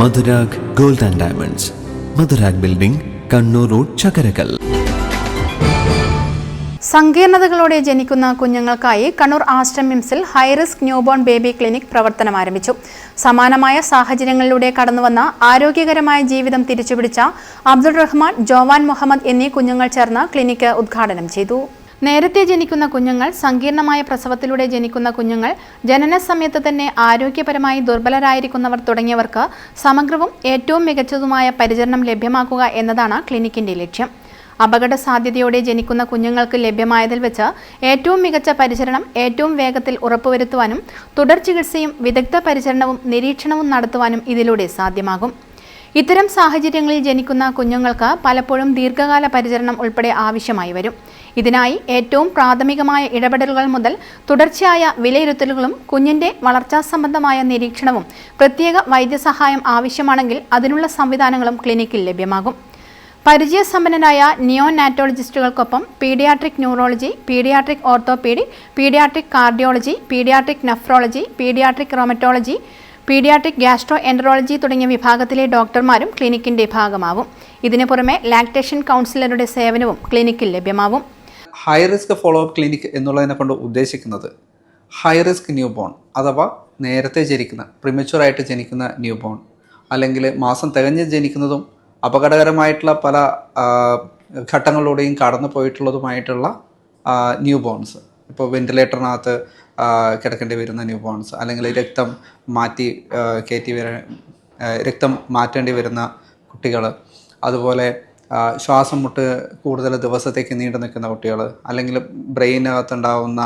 Madhurag gold and diamonds. Madhurag building Kannur road Chakkarakkal. സങ്കീർണതകളോടെ ജനിക്കുന്ന കുഞ്ഞുങ്ങൾക്കായി Kannur ആശ്രമിംസിൽ high risk newborn baby clinic പ്രവർത്തനം ആരംഭിച്ചു. സമാനമായ സാഹചര്യങ്ങളിലൂടെ കടന്നുവന്ന ആരോഗ്യകരമായ ജീവിതം തിരിച്ചുപിടിച്ച അബ്ദുൾ റഹ്മാൻ ജോവാൻ മുഹമ്മദ് എന്നീ കുഞ്ഞുങ്ങൾ ചേർന്ന് ക്ലിനിക്ക് ഉദ്ഘാടനം ചെയ്തു. നേരത്തെ ജനിക്കുന്ന കുഞ്ഞുങ്ങൾ സങ്കീർണമായ പ്രസവത്തിലൂടെ ജനിക്കുന്ന കുഞ്ഞുങ്ങൾ ജനന സമയത്ത് തന്നെ ആരോഗ്യപരമായി ദുർബലരായിരിക്കുന്നവർ തുടങ്ങിയവർക്ക് സമഗ്രവും ഏറ്റവും മികച്ചതുമായ പരിചരണം ലഭ്യമാക്കുക എന്നതാണ് ക്ലിനിക്കിന്റെ ലക്ഷ്യം. അപകട സാധ്യതയോടെ ജനിക്കുന്ന കുഞ്ഞുങ്ങൾക്ക് ലഭ്യമായതിൽ വെച്ച് ഏറ്റവും മികച്ച പരിചരണം ഏറ്റവും വേഗത്തിൽ ഉറപ്പുവരുത്തുവാനും തുടർ ചികിത്സയും വിദഗ്ധ പരിചരണവും നിരീക്ഷണവും നടത്തുവാനും ഇതിലൂടെ സാധ്യമാകും. ഇത്തരം സാഹചര്യങ്ങളിൽ ജനിക്കുന്ന കുഞ്ഞുങ്ങൾക്ക് പലപ്പോഴും ദീർഘകാല പരിചരണം ഉൾപ്പെടെ ആവശ്യമായി വരും. ഇതിനായി ഏറ്റവും പ്രാഥമികമായ ഇടപെടലുകൾ മുതൽ തുടർച്ചയായ വിലയിരുത്തലുകളും കുഞ്ഞിന്റെ വളർച്ചാ സംബന്ധമായ നിരീക്ഷണവും പ്രത്യേക വൈദ്യസഹായം ആവശ്യമാണെങ്കിൽ അതിനുള്ള സംവിധാനങ്ങളും ക്ലിനിക്കിൽ ലഭ്യമാകും. പരിചയസമ്പന്നനായ നിയോ നാറ്റോളജിസ്റ്റുകൾക്കൊപ്പം paediatric neurology paediatric orthopaedy paediatric cardiology paediatric nephrology paediatric rheumatology paediatric gastroenterology തുടങ്ങിയ വിഭാഗത്തിലെ ഡോക്ടർമാരും ക്ലിനിക്കിന്റെ ഭാഗമാവും. ഇതിനു പുറമെ ലാക്ടേഷൻ കൗൺസിലറുടെ സേവനവും ക്ലിനിക്കിൽ ലഭ്യമാവും. High risk follow up clinic എന്നുള്ളതിനെ കൊണ്ട് ഉദ്ദേശിക്കുന്നത് ഹൈ റിസ്ക് ന്യൂ ബോൺ അഥവാ നേരത്തെ ജനിക്കുന്ന പ്രിമച്യൂറായിട്ട് ജനിക്കുന്ന ന്യൂ ബോൺ അല്ലെങ്കിൽ മാസം തികഞ്ഞ് ജനിക്കുന്നതും അപകടകരമായിട്ടുള്ള പല ഘട്ടങ്ങളിലൂടെയും കടന്നു പോയിട്ടുള്ളതുമായിട്ടുള്ള ന്യൂ ബോൺസ് ഇപ്പോൾ വെന്റിലേറ്ററിനകത്ത് കിടക്കേണ്ടി വരുന്ന ന്യൂ ബോൺസ് അല്ലെങ്കിൽ രക്തം മാറ്റി കയറ്റി വര രക്തം മാറ്റേണ്ടി വരുന്ന കുട്ടികൾ അതുപോലെ ശ്വാസം മുട്ട് കൂടുതൽ ദിവസത്തേക്ക് നീണ്ടു നിൽക്കുന്ന കുട്ടികൾ അല്ലെങ്കിൽ ബ്രെയിനകത്തുണ്ടാവുന്ന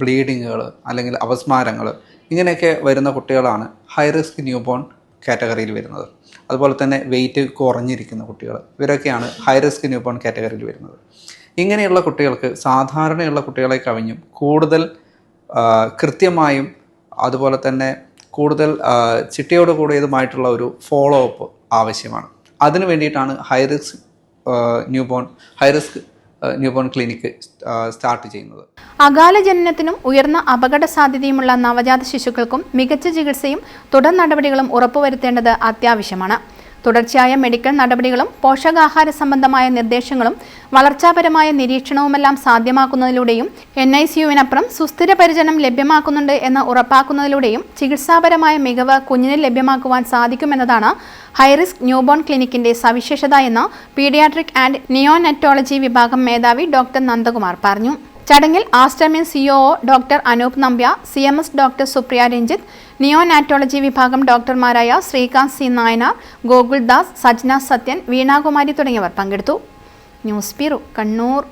ബ്ലീഡിങ്ങുകൾ അല്ലെങ്കിൽ അപസ്മാരങ്ങൾ ഇങ്ങനെയൊക്കെ വരുന്ന കുട്ടികളാണ് ഹൈ റിസ്ക് ന്യൂ ബോൺ കാറ്റഗറിയിൽ വരുന്നത്. അതുപോലെ തന്നെ വെയിറ്റ് കുറഞ്ഞിരിക്കുന്ന കുട്ടികൾ ഇവരൊക്കെയാണ് ഹൈ റിസ്ക് ന്യൂ ബോൺ കാറ്റഗറിയിൽ വരുന്നത്. ഇങ്ങനെയുള്ള കുട്ടികൾക്ക് സാധാരണയുള്ള കുട്ടികളെ കവിഞ്ഞും കൂടുതൽ കൃത്യമായും അതുപോലെ തന്നെ കൂടുതൽ ചിട്ടയോട് കൂടിയതുമായിട്ടുള്ള ഒരു ഫോളോ അപ്പ് ആവശ്യമാണ്. അതിനു വേണ്ടിയിട്ടാണ് high risk newborn high risk newborn clinic start ചെയ്യുന്നത്. അകാല ജനനത്തിനും ഉയർന്ന അപകട സാധ്യതയുമുള്ള നവജാത ശിശുക്കൾക്കും മികച്ച ചികിത്സയും തുടർ നടപടികളും ഉറപ്പുവരുത്തേണ്ടത് അത്യാവശ്യമാണ്. തുടർച്ചയായ മെഡിക്കൽ നടപടികളും പോഷകാഹാര സംബന്ധമായ നിർദ്ദേശങ്ങളും വളർച്ചാപരമായ നിരീക്ഷണവുമെല്ലാം സാധ്യമാക്കുന്നതിലൂടെയും എൻ ഐ സിയുവിനപ്പുറം സുസ്ഥിര പരിചരണം ലഭ്യമാക്കുന്നുണ്ട് എന്ന് ഉറപ്പാക്കുന്നതിലൂടെയും ചികിത്സാപരമായ മികവ് കുഞ്ഞിന് ലഭ്യമാക്കുവാൻ സാധിക്കുമെന്നതാണ് ഹൈറിസ്ക് ന്യൂബോൺ ക്ലിനിക്കിന്റെ സവിശേഷത എന്ന് പീഡിയാട്രിക് ആൻഡ് നിയോനെറ്റോളജി വിഭാഗം മേധാവി ഡോക്ടർ നന്ദകുമാർ പറഞ്ഞു ചടങ്ങിൽ ആസ്റ്റമിൻ CO doctor Anoop Nambiar C M S doctor Supriya Ranjith neonatology വിഭാഗം ഡോക്ടർമാരായ ശ്രീകാന്ത് സി നായനാർ ഗോകുൽദാസ് സജ്ന സത്യൻ വീണാകുമാരി തുടങ്ങിയവർ പങ്കെടുത്തു. News bureau Kannur.